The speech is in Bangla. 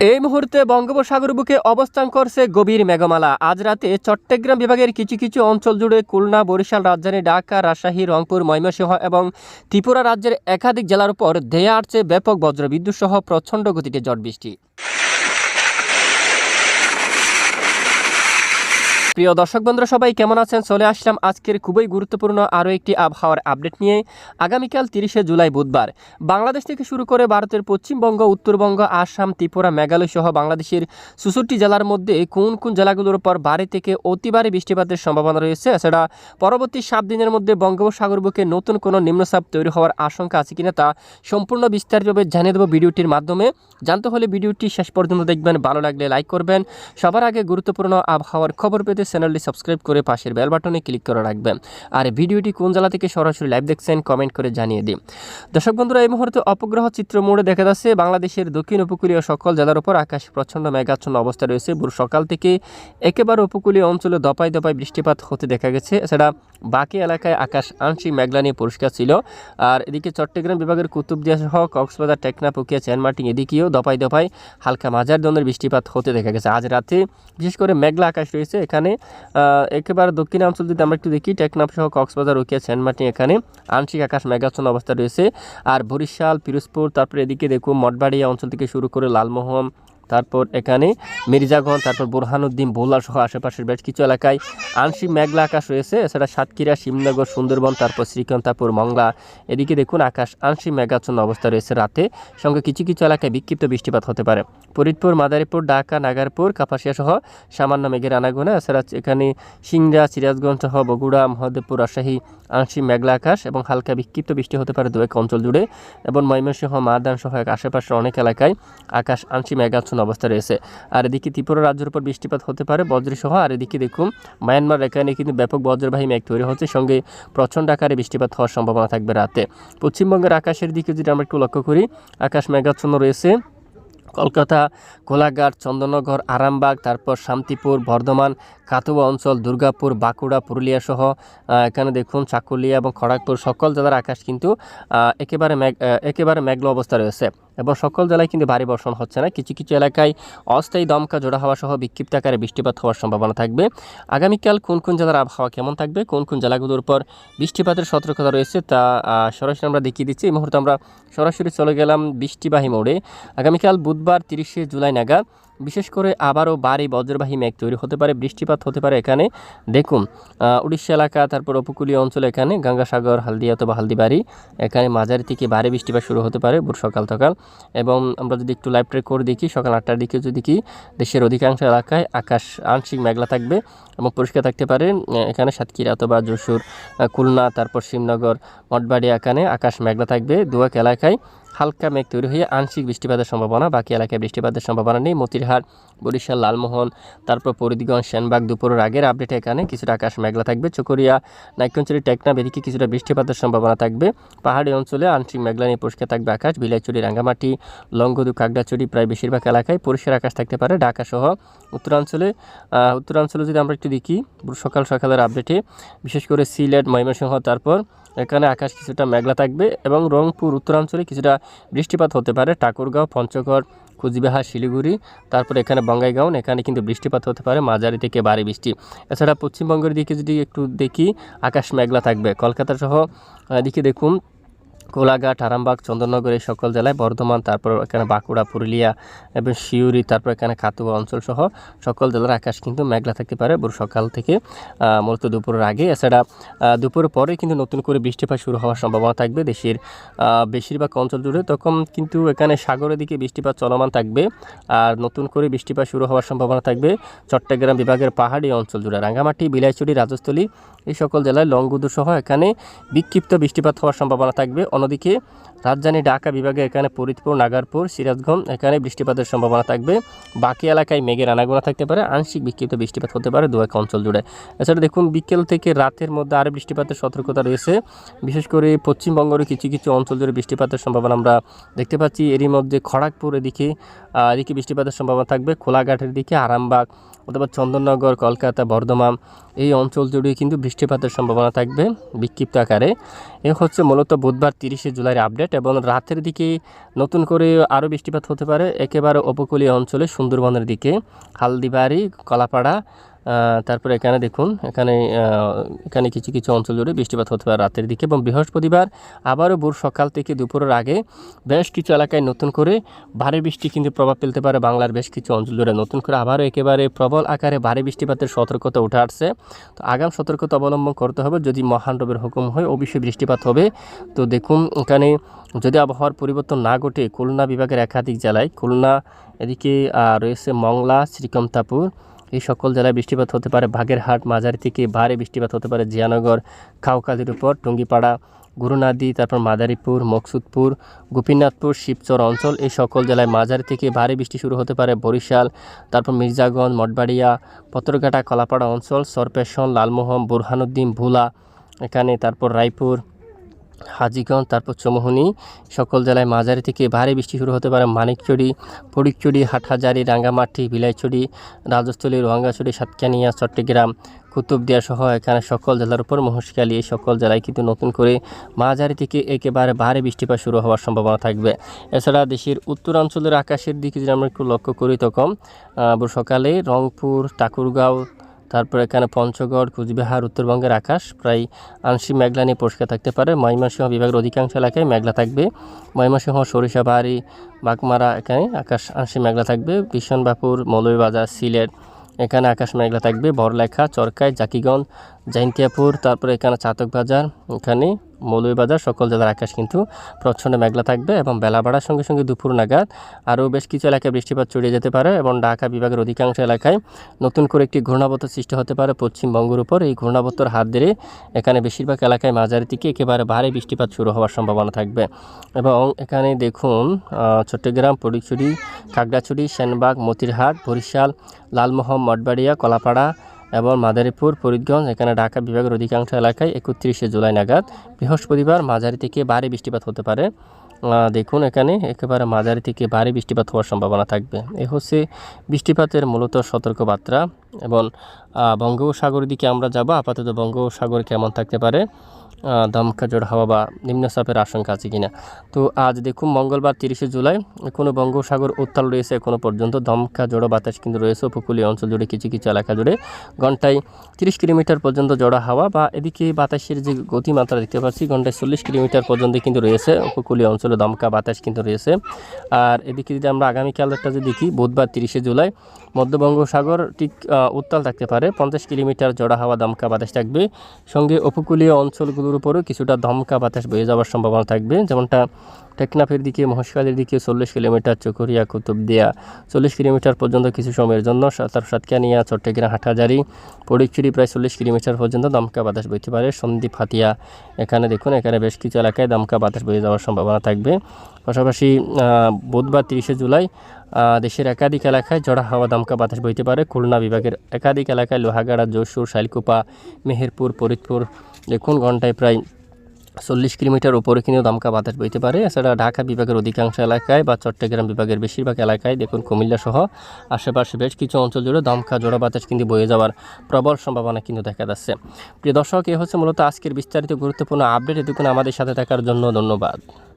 এই মুহূর্তে বঙ্গোপসাগর বুকে অবস্থান করছে গভীর মেঘমালা। আজ রাতে চট্টগ্রাম বিভাগের কিছু কিছু অঞ্চল জুড়ে খুলনা, বরিশাল রাজধানী, ঢাকা, রাজশাহী, রংপুর, ময়মনসিংহ এবং ত্রিপুরা রাজ্যের একাধিক জেলার উপর ধেয়ে আসছে ব্যাপক বজ্রবিদ্যুৎ সহ প্রচণ্ড গতিতে জট বৃষ্টি। প্রিয় দর্শক বন্ধুরা, সবাই কেমন আছেন? চলে আসলাম আজকের খুবই গুরুত্বপূর্ণ আরও একটি আবহাওয়ার আপডেট নিয়ে আগামীকাল তিরিশে জুলাই বুধবার। বাংলাদেশ থেকে শুরু করে ভারতের পশ্চিমবঙ্গ, উত্তরবঙ্গ, আসাম, ত্রিপুরা, মেঘালয় সহ বাংলাদেশের চৌষট্টি জেলার মধ্যে কোন কোন জেলাগুলোর উপর ভারী থেকে অতি ভারী বৃষ্টিপাতের সম্ভাবনা রয়েছে এছাড়া পরবর্তী সাত দিনের মধ্যে বঙ্গোপসাগর বুকে নতুন কোনো নিম্নচাপ তৈরি হওয়ার আশঙ্কা আছে কিনা তা সম্পূর্ণ বিস্তারিতভাবে জানিয়ে দেবো ভিডিওটির মাধ্যমে। জানতে হলে ভিডিওটি শেষ পর্যন্ত দেখবেন, ভালো লাগলে লাইক করবেন। সবার আগে গুরুত্বপূর্ণ আবহাওয়ার খবর পেতে চ্যানেলটি সাবস্ক্রাইব করে পাশের বেল বাটনে ক্লিক করে রাখবেন। আর ভিডিওটি কোন জেলা থেকে সরাসরি লাইভ দেখছেন কমেন্ট করে জানিয়ে দিন। দর্শক বন্ধুরা, এই মুহূর্তে অপগ্রহ চিত্র মোড়ে দেখা যাচ্ছে বাংলাদেশের দক্ষিণ উপকূলীয় সকল জেলার উপর আকাশ প্রচণ্ড মেঘাচ্ছন্ন অবস্থা রয়েছে। ভোর সকাল থেকে একেবারে উপকূলীয় অঞ্চলে দপায় দপায় বৃষ্টিপাত হতে দেখা গেছে। এছাড়া বাকি এলাকায় আকাশ আংশিক মেঘলা নিয়ে পরিষ্কার ছিল। আর এদিকে চট্টগ্রাম বিভাগের কুতুবদিয়া সহ কক্সবাজার টেকনা পুকিয়া চ্যানমার্টিং এদিকেও দপায় দপায় হালকা মাঝার ধরনের বৃষ্টিপাত হতে দেখা গেছে। আজ রাতে বিশেষ করে মেঘলা আকাশ রয়েছে। এখানে একেবারে দক্ষিণাঞ্চল যদি আমরা একটু দেখি, টেকনাফ সহ কক্সবাজার, রুকিয়া সেন্টমার্টিন এখানে আংশিক আকাশ মেঘাচ্ছন্ন অবস্থা রয়েছে। আর বরিশাল, পিরোজপুর, তারপরে এদিকে দেখুন, মঠবাড়িয়া অঞ্চল থেকে শুরু করে লালমোহন তারপর এখানে মির্জাগঞ্জ, তারপর বোরহানুদ্দিন বোলা সহ আশেপাশের বেশ কিছু এলাকায় আংশিক মেঘলা আকাশ রয়েছে। এছাড়া সাতক্ষীরা, শিবনগর, সুন্দরবন, তারপর শ্রীকান্তাপুর, মংলা। এদিকে দেখুন আকাশ আংশিক মেঘাচ্ছন্ন অবস্থা রয়েছে রাতে। সঙ্গে কিছু কিছু এলাকায় বিক্ষিপ্ত বৃষ্টিপাত হতে পারে। ফরিদপুর, মাদারীপুর, ঢাকা, নাগারপুর কাপাসিয়া সহ সামান্য মেঘের আনাগোনা। এছাড়া এখানে সিংড়া সিরাজগঞ্জ সহ বগুড়া, মহাদেবপুর, রাজশাহী আংশিক মেঘলা আকাশ এবং হালকা বিক্ষিপ্ত বৃষ্টি হতে পারে দু এক অঞ্চল জুড়ে। এবং ময়মনসিংহ মাদান সহ আশেপাশের অনেক এলাকায় আকাশ আংশিক মেঘাচ্ছন্ন অবস্থা রয়েছে। আর এদিকে ত্রিপুরা রাজ্যের উপর বৃষ্টিপাত হতে পারে বজ্রসহ। আর এদিকে দেখুন, মায়ানমার এখানে কিন্তু ব্যাপক বজ্রবাহী মেঘ তৈরি হচ্ছে। সঙ্গে প্রচণ্ড আকারে বৃষ্টিপাত হওয়ার সম্ভাবনা থাকবে রাতে। পশ্চিমবঙ্গের আকাশের দিকে যদি আমরা একটু লক্ষ্য করি, আকাশ মেঘাচ্ছন্ন রয়েছে। কলকাতা, কোলাঘাট, চন্দননগর, আরামবাগ, তারপর শান্তিপুর, বর্ধমান কাতুয়া অঞ্চল, দুর্গাপুর, বাঁকুড়া, পুরুলিয়া সহ এখানে দেখুন চাকুলিয়া এবং খড়গপুর সকল জেলার আকাশ কিন্তু একেবারে মেঘ একেবারে মেঘল অবস্থা রয়েছে। এবং সকল জেলায় কিন্তু ভারী বর্ষণ হচ্ছে না। কিছু কিছু এলাকায় অস্থায়ী দমকা, জোড়া হওয়া সহ বিক্ষিপ্ত আকারে বৃষ্টিপাত হওয়ার সম্ভাবনা থাকবে। আগামীকাল কোন কোন জেলার আবহাওয়া কেমন থাকবে, কোন কোন জেলাগুলোর উপর বৃষ্টিপাতের সতর্কতা রয়েছে তা সরাসরি আমরা দেখিয়ে দিচ্ছি। এই মুহূর্তে আমরা সরাসরি চলে গেলাম বৃষ্টিবাহী মোড়ে। আগামীকাল বুধবার তিরিশে জুলাই নাগাদ বিশেষ করে আবারও বাড়ি, বজ্রবাহী মেঘ তৈরি হতে পারে, বৃষ্টিপাত হতে পারে এখানে। দেখুন উড়িষ্যা এলাকা, তারপর উপকূলীয় অঞ্চল এখানে, গঙ্গাসাগর, হালদিয়া অথবা হালদিবাড়ি, এখানে মাঝারি থেকে ভারী বৃষ্টিপাত শুরু হতে পারে ভোর সকাল সকাল। এবং আমরা যদি একটু লাইভ ট্রেক করে দেখি, সকাল আটটার দিকে যদি কি, দেশের অধিকাংশ এলাকায় আকাশ আংশিক মেঘলা থাকবে এবং পরিষ্কার থাকতে পারে এখানে সাতক্ষীরা অথবা যশোর খুলনা, তারপর শিবনগর মঠবাড়ি এখানে আকাশ মেঘলা থাকবে। দুয়াক এলাকায় হালকা মেঘ তৈরি হয়ে আংশিক বৃষ্টিপাতের সম্ভাবনা, বাকি এলাকায় বৃষ্টিপাতের সম্ভাবনা নেই। মতিরহাট, বরিশাল, লালমোহন, তারপর পরিদিগঞ্জ সেনবাগ দুপুরের আগের আপডেট এখানে। কিছুটা আকাশ মেঘলা থাকবে। চকরিয়া, নাইকঞ্চুরি, টেকনাফ এদিকে কিছুটা বৃষ্টিপাতের সম্ভাবনা থাকবে। পাহাড়ি অঞ্চলে আংশিক মেঘলা নিয়ে পরিষ্কার থাকবে আকাশ। বিলাইচুরি, রাঙ্গামাটি লঙ্গদু কাকড়াচুরি প্রায় বেশিরভাগ এলাকায় পরিষ্কার আকাশ থাকতে পারে ঢাকা সহ উত্তরাঞ্চলে। উত্তরাঞ্চলে যদি আমরা একটু দেখি, সকাল সকালের আপডেটে, বিশেষ করে সিলেট, ময়মনসিংহ, তারপর এখানে আকাশ কিছুটা মেঘলা থাকবে এবং রংপুর, উত্তরাঞ্চলে কিছুটা বৃষ্টিপাত হতে পারে, ঠাকুরগাঁও, পঞ্চগড়, কুচবিহার, শিলিগুড়ি, তারপর এখানে বঙ্গাইগাঁও, এখানে কিন্তু বৃষ্টিপাত হতে পারে মাঝারি থেকে ভারী বৃষ্টি। এছাড়া পশ্চিমবঙ্গের দিকে যদি একটু দেখি, আকাশ মেঘলা থাকবে। কলকাতা সহ দিকে দেখুন কোলাঘাট আরামবাগ, চন্দননগর এই সকল জেলায় বর্ধমান, তারপর এখানে বাঁকুড়া, পুরুলিয়া এবং শিউরি, তারপর এখানে খাতুয়া অঞ্চল সহ সকল জেলার আকাশ কিন্তু মেঘলা থাকতে পারে। ভোর সকাল থেকে মূলত দুপুরের আগে। এছাড়া দুপুরের পরে কিন্তু নতুন করে বৃষ্টিপাত শুরু হওয়ার সম্ভাবনা থাকবে দেশের বেশিরভাগ অঞ্চল জুড়ে। তখন কিন্তু এখানে সাগরের দিকে বৃষ্টিপাত চলমান থাকবে আর নতুন করে বৃষ্টিপাত শুরু হওয়ার সম্ভাবনা থাকবে চট্টগ্রাম বিভাগের পাহাড়ি অঞ্চল জুড়ে। রাঙ্গামাটি বিলাইচুরি রাজস্থলী এই সকল জেলায় লংগুদু সহ এখানে বিক্ষিপ্ত বৃষ্টিপাত হওয়ার সম্ভাবনা থাকবে। অন্যদিকে রাজধানী ঢাকা বিভাগে এখানে ফরিদপুর, নাগারপুর, সিরাজগঞ্জ, এখানে বৃষ্টিপাতের সম্ভাবনা থাকবে। বাকি এলাকায় মেঘের আনাগোনা থাকতে পারে। আংশিক বিক্ষিপ্ত বৃষ্টিপাত হতে পারে দু এক অঞ্চল জুড়ে। এছাড়া দেখুন, বিকেল থেকে রাতের মধ্যে আরও বৃষ্টিপাতের সতর্কতা রয়েছে। বিশেষ করে পশ্চিমবঙ্গের কিছু কিছু অঞ্চল জুড়ে বৃষ্টিপাতের সম্ভাবনা আমরা দেখতে পাচ্ছি। এরই মধ্যে খড়গপুর এদিকে এদিকে বৃষ্টিপাতের সম্ভাবনা থাকবে। খোলাঘাটের দিকে, আরামবাগ অথবা চন্দননগর, কলকাতা, বর্ধমান এই অঞ্চল জুড়ে কিন্তু বৃষ্টিপাতের সম্ভাবনা থাকবে বিক্ষিপ্ত আকারে। এ হচ্ছে মূলত বুধবার তিরিশে জুলাইয়ের আপডেট এবং রাতের দিকে নতুন করে আরও বৃষ্টিপাত হতে পারে একেবারে উপকূলীয় অঞ্চলে সুন্দরবনের দিকে। হালদিবাড়ি, কলাপাড়া তারপরে এখানে দেখুন, এখানে এখানে কিছু কিছু অঞ্চল জুড়ে বৃষ্টিপাত হতে পারে রাতের দিকে এবং বৃহস্পতিবার আবারও ভোর সকাল থেকে দুপুরের আগে বেশ কিছু এলাকায় নতুন করে ভারী বৃষ্টি কিন্তু প্রভাব ফেলতে পারে বাংলার বেশ কিছু অঞ্চল জুড়ে। নতুন করে আবারও একেবারে প্রবল আকারে ভারী বৃষ্টিপাতের সতর্কতা উঠে আসছে। তো আগাম সতর্কতা অবলম্বন করতে হবে যদি মহান রবের হুকুম হয়, অবশ্যই বৃষ্টিপাত হবে। তো দেখুন, এখানে যদি আবহাওয়ার পরিবর্তন না ঘটে, খুলনা বিভাগের একাধিক জেলায় খুলনা, এদিকে রয়েছে মংলা শ্রীকমতাপুর এই সকল জেলায় বৃষ্টিপাত হতে পারে। বাগেরহাট, মাঝারি থেকে ভারী বৃষ্টিপাত হতে পারে। জিয়ানগর খাউকালির উপর, টুঙ্গিপাড়া, গুরুনাদি, তারপর মাদারীপুর, মকসুদপুর, গোপীনাথপুর, শিবচর অঞ্চল, এই সকল জেলায় মাঝারি থেকে ভারী বৃষ্টি শুরু হতে পারে। বরিশাল, তারপর মির্জাগঞ্জ, মঠবাড়িয়া, পত্রঘাটা, কলাপাড়া অঞ্চল, সরপেশন, লালমোহন, বুরহানুদ্দিন, ভুলা, এখানে তারপর রায়পুর হাজিগঞ্জ, তারপর চমোহনি, সকল জেলায় মাঝারি থেকে ভারী বৃষ্টি শুরু হতে পারে মানিকচুরি ফটিকচুরি হাটহাজারি, রাঙ্গামাটি বিলাইচুরি রাজস্থলী, রোহাঙ্গাছড়ি, সাতকানিয়া, চট্টগ্রাম, কুতুবদিয়া সহ এখানে সকল জেলার উপর মহেশখালী এই সকল জেলায় কিন্তু নতুন করে মাঝারি থেকে একেবারে ভারী বৃষ্টিপাত শুরু হওয়ার সম্ভাবনা থাকবে। এছাড়া দেশের উত্তরাঞ্চলের আকাশের দিকে যদি আমরা একটু লক্ষ্য করি তখন সকালে রংপুর, ঠাকুরগাঁও তারপর এখানে পঞ্চগড়, কুচবিহার, উত্তরবঙ্গের আকাশ প্রায় আংশিক মেঘলা নিয়ে পরিষ্কার থাকতে পারে। ময়মনসিংহ বিভাগের অধিকাংশ এলাকায় মেঘলা থাকবে। ময়মনসিংহ সরিষাবাড়ি বাগমারা এখানে আকাশ আংশিক মেঘলা থাকবে। বিশনবাপুর মৌলভীবাজার, সিলেট এখানে আকাশ মেঘলা থাকবে। বড়লেখা, চরকায়, জাকিগঞ্জ, জাইন্তিয়াপুর, তারপরে এখানে চাতক বাজার এখানে মৌলভীবাজার, সকল জেলার আকাশ কিন্তু প্রচ্ছন্ন মেঘলা থাকবে এবং বেলা বাড়ার সঙ্গে সঙ্গে দুপুর নাগাদ আরও বেশ কিছু এলাকায় বৃষ্টিপাত ছড়িয়ে যেতে পারে এবং ঢাকা বিভাগের অধিকাংশ এলাকায় নতুন করে একটি ঘূর্ণাবর্ত সৃষ্টি হতে পারে পশ্চিমবঙ্গের উপর। এই ঘূর্ণাবর্তর হাত ধরে এখানে বেশিরভাগ এলাকায় মাঝারি থেকে একেবারে ভারী বৃষ্টিপাত শুরু হওয়ার সম্ভাবনা থাকবে। এবং এখানে দেখুন চট্টগ্রাম পরিচুরি খাগড়াছড়ি, সেনবাগ, মতিরহাট, বরিশাল, লালমোহন, মঠবাড়িয়া, কলাপাড়া এবং মাদারীপুর, ফরিদগঞ্জ, এখানে ঢাকা বিভাগের অধিকাংশ এলাকায় একত্রিশে জুলাই নাগাদ বৃহস্পতিবার মাঝারি থেকে ভারী বৃষ্টিপাত হতে পারে। দেখুন এখানে একেবারে মাঝারি থেকে ভারী বৃষ্টিপাত হওয়ার সম্ভাবনা থাকবে। এ হচ্ছে বৃষ্টিপাতের মূলত সতর্কবার্তা। এবং বঙ্গোপসাগরের দিকে আমরা যাব, আপাতত বঙ্গোপসাগর কেমন থাকতে পারে? দমকা জোড় হাওয়া বা নিম্নচাপের আশঙ্কা আছে কিনা? তো আজ দেখুন মঙ্গলবার তিরিশে জুলাই, কোনো বঙ্গোপসাগর উত্তাল রয়েছে এখনও পর্যন্ত। দমকা জোড়ো বাতাস কিন্তু রয়েছে উপকূলীয় অঞ্চল জুড়ে, কিছু কিছু এলাকা জুড়ে। ঘন্টায় তিরিশ কিলোমিটার পর্যন্ত জোড়া হাওয়া বা এদিকে বাতাসের যে গতিমাত্রা দেখতে পাচ্ছি, ঘন্টায় চল্লিশ কিলোমিটার পর্যন্ত কিন্তু রয়েছে উপকূলীয় অঞ্চলে দমকা বাতাস কিন্তু রয়েছে। আর এদিকে যদি আমরা আগামীকালটা যদি দেখি, বুধবার তিরিশে জুলাই মধ্য সাগর ঠিক উত্তাল থাকতে পারে। পঞ্চাশ কিলোমিটার জড়া হাওয়া দমকা বাতাস থাকবে। সঙ্গে উপকূলীয় অঞ্চলগুলোর উপরও কিছুটা দমকা বাতাস বয়ে যাওয়ার সম্ভাবনা থাকবে। যেমনটা টেকনাফের দিকে, মহেশখালীর দিকে চল্লিশ কিলোমিটার, চকরিয়া, কুতুবদিয়া চল্লিশ কিলোমিটার পর্যন্ত কিছু সময়ের জন্য তার সাতকানিয়া, চট্টগ্রাম, হাটহাজারি পরিচুরি প্রায় চল্লিশ কিলোমিটার পর্যন্ত দমকা বাতাস বইতে পারে। সন্দ্বীপ, হাতিয়া, এখানে দেখুন, এখানে বেশ কিছু এলাকায় দমকা বাতাস বয়ে যাওয়ার সম্ভাবনা থাকবে। পাশাপাশি বুধবার তিরিশে জুলাই দেশের একাধিক এলাকায় জড়া হাওয়া দমকা বাতাস বইতে পারে। খুলনা বিভাগের একাধিক এলাকায় লোহাগাড়া, যশোর, শাইলকুপা, মেহেরপুর, ফরিদপুর, দেখুন, ঘন্টায় প্রায় চল্লিশ কিলোমিটার উপরে কিন্তু দমকা বাতাস বইতে পারে। এছাড়া ঢাকা বিভাগের অধিকাংশ এলাকায় বা চট্টগ্রাম বিভাগের বেশিরভাগ এলাকায় দেখুন কুমিল্লা সহ আশেপাশে বেশ কিছু অঞ্চল জুড়ে দমকা জোড়া বাতাস কিন্তু বয়ে যাওয়ার প্রবল সম্ভাবনা কিন্তু দেখা যাচ্ছে। প্রিয় দর্শক, এ হচ্ছে মূলত আজকের বিস্তারিত গুরুত্বপূর্ণ আপডেট। এটুকুন আমাদের সাথে থাকার জন্য ধন্যবাদ।